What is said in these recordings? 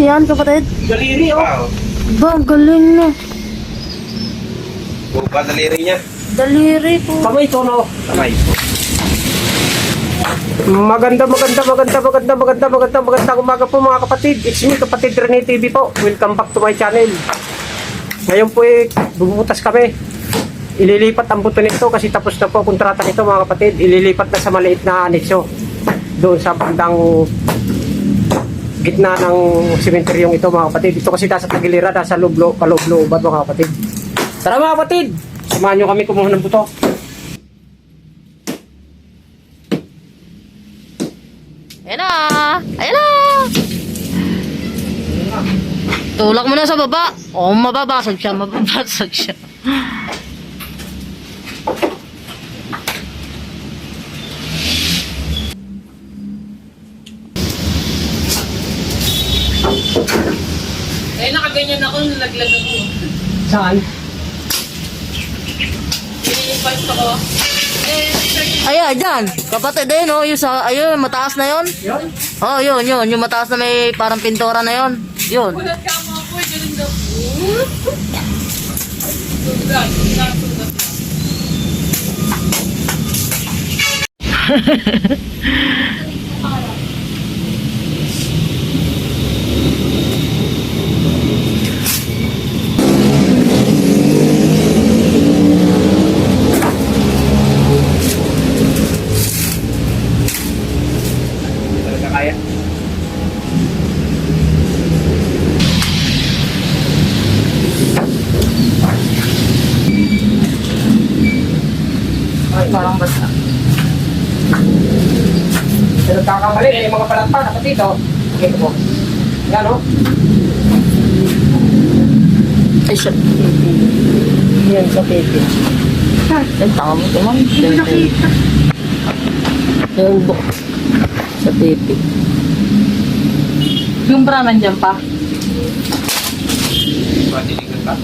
Yan, kapatid. Daliri, oh. Ba, ang galing no. Buka daliri niya. Daliri po. Kamay ito, no? Kamay. Maganda, maganda, maganda, maganda, maganda, maganda, maganda umaga po mga kapatid. It's me, kapatid Rene TV po. Welcome back to my channel. Ngayon po eh, bumubutas kami. Ililipat ang buto nito kasi tapos na po kontrata nito mga kapatid. Ililipat na sa maliit na anexo. Doon sa bandang gitna ng sementeryong ito mga kapatid. Ito kasi nasa tagilira, nasa lublo, paloob-looban mga kapatid. Tara mga kapatid, samahan nyo kami kumuha ng buto. Ayan na. Ayan na. Tulak mo na sa baba. O, mababasag siya. Mababasag siya. Eh, nakaganyan ako, nalaglag ako. Saan? Pinilipas ako. Eh, Ayan, dyan. Kapatid, ayun, oh, yung sa, ayun, mataas na yun. Yun? Oh, yun, yun. Yung mataas na may parang pintura na yun. Yun. kulat ka mga po, ganun daw. Sugat, sugat, sugat. Basta. Pero nagkakamali, may mga palat pa, kapatid, oh. Ito po. Yan, oh. Ay, siya. Yan sa pipi. Ang tama mo, tumang. Yung buk. Sa pipi. Yung bra nandyan pa. Matiligan ka.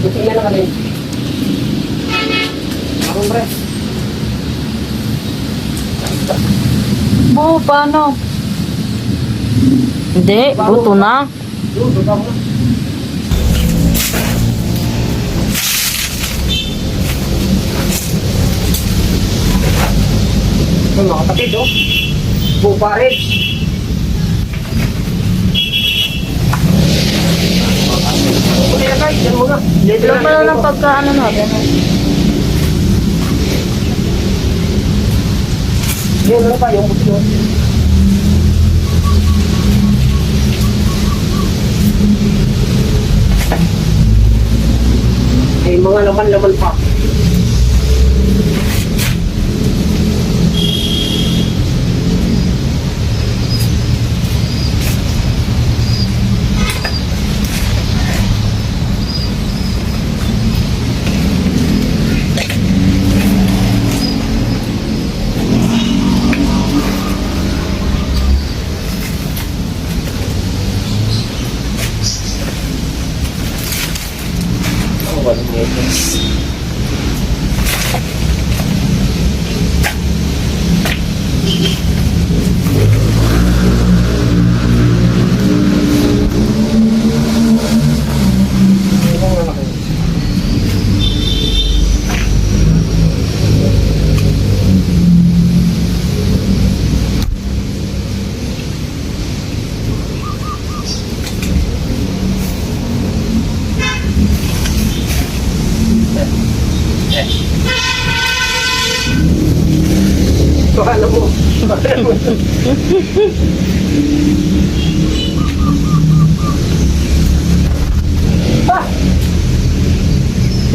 Buti na kami. Ako, bre. Bo, paano? Hindi, buto na. Ka muna. Ito, mga kapatid, oh. Bupa rin. Buti na guys, yan muna. Ilan pala ng pagkaano natin? Ano pa, yung yun. May mga laman-laman pa. Ako, walang nito. Paano mo? ah,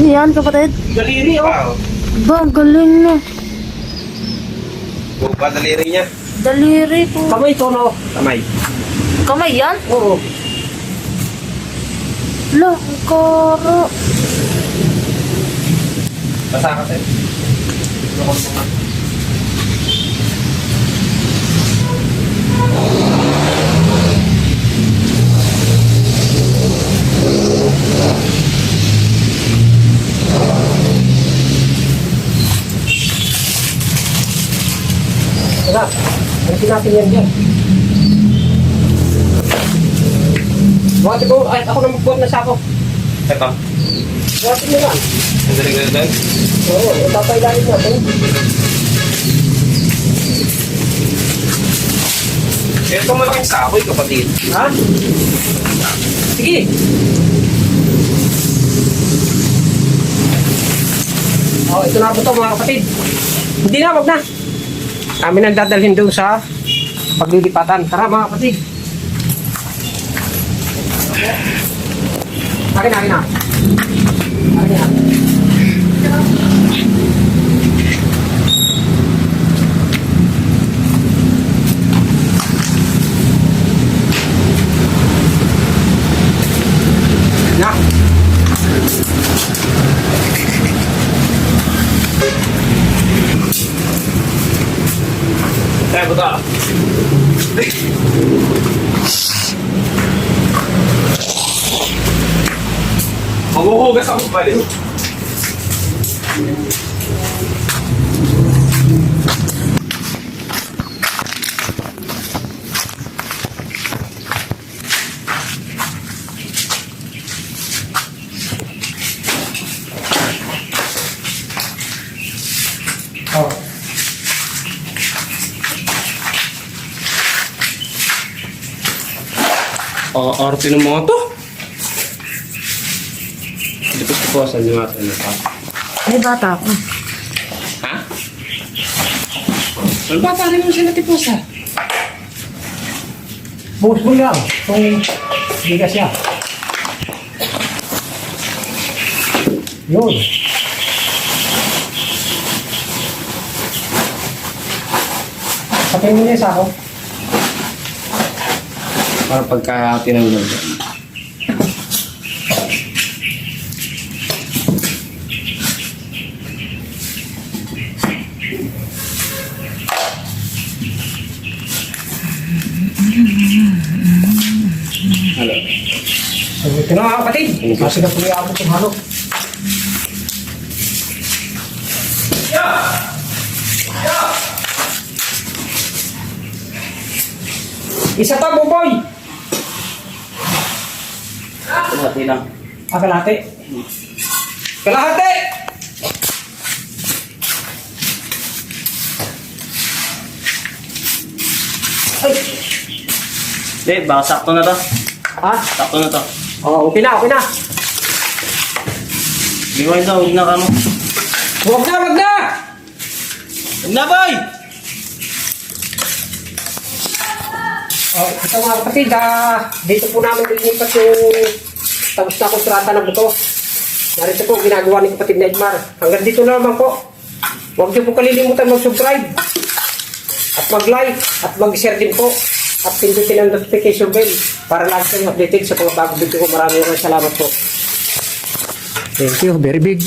Yan, kapatid. daliri oh. Ba, ang galing no. Buka daliri niya. Daliri po. Kamay ito no. Kamay. Kamay yan? Oo. Lo, koro. Basa ka sir. Wala. Alisin natin yan dyan. Buhati ko, ay, ako na magbuhat na sako. Ito. Buhati mo yan. Ang galing doon. Oo, tataylayin natin. Ito malaking sako yung kapatid. Ha? Sige. Oh, ito na po to mga kapatid. Hindi na, wag na. Kami nang dadalhin doon sa paglilipatan. Tara mga kapatid. Akin na, akin na. Akin. Na. Maghuhugas ako baliw. Oh. Oh, arte ng mga to. Ko siposan yung mga ano pa. Ay, bata ako. Ha? Well, bata rin mo sila tiposa. Buhos mo lang. Kung bigas siya. Yun. Patay mo niya sa ako. Para pagka tinanggal ko. Hello. So, ito na mga kapatid. Kasi na tuloy ako itong halo. Isa pa, buboy! Kalahati lang. Ah, kalahati. Kalahati! Ay! Hindi, baka sakto na to. Ha? Sakto na to. Oh, okay na, okay na. Liway daw, huwag na ka mo. Huwag na, huwag na! Huwag na, boy! Oh, ito mga kapatid, ah, dito po namin lilipat yung tapos na kontrata ng buto. Narito po, ginagawa ni kapatid na Edmar. Hanggang dito na naman po. Huwag niyo po kalilimutan mag-subscribe at mag-like at mag-share din po at pindutin ang notification bell para lagi kayong updated sa mga bagong video ko. Maraming maraming salamat po. Thank you. Very big.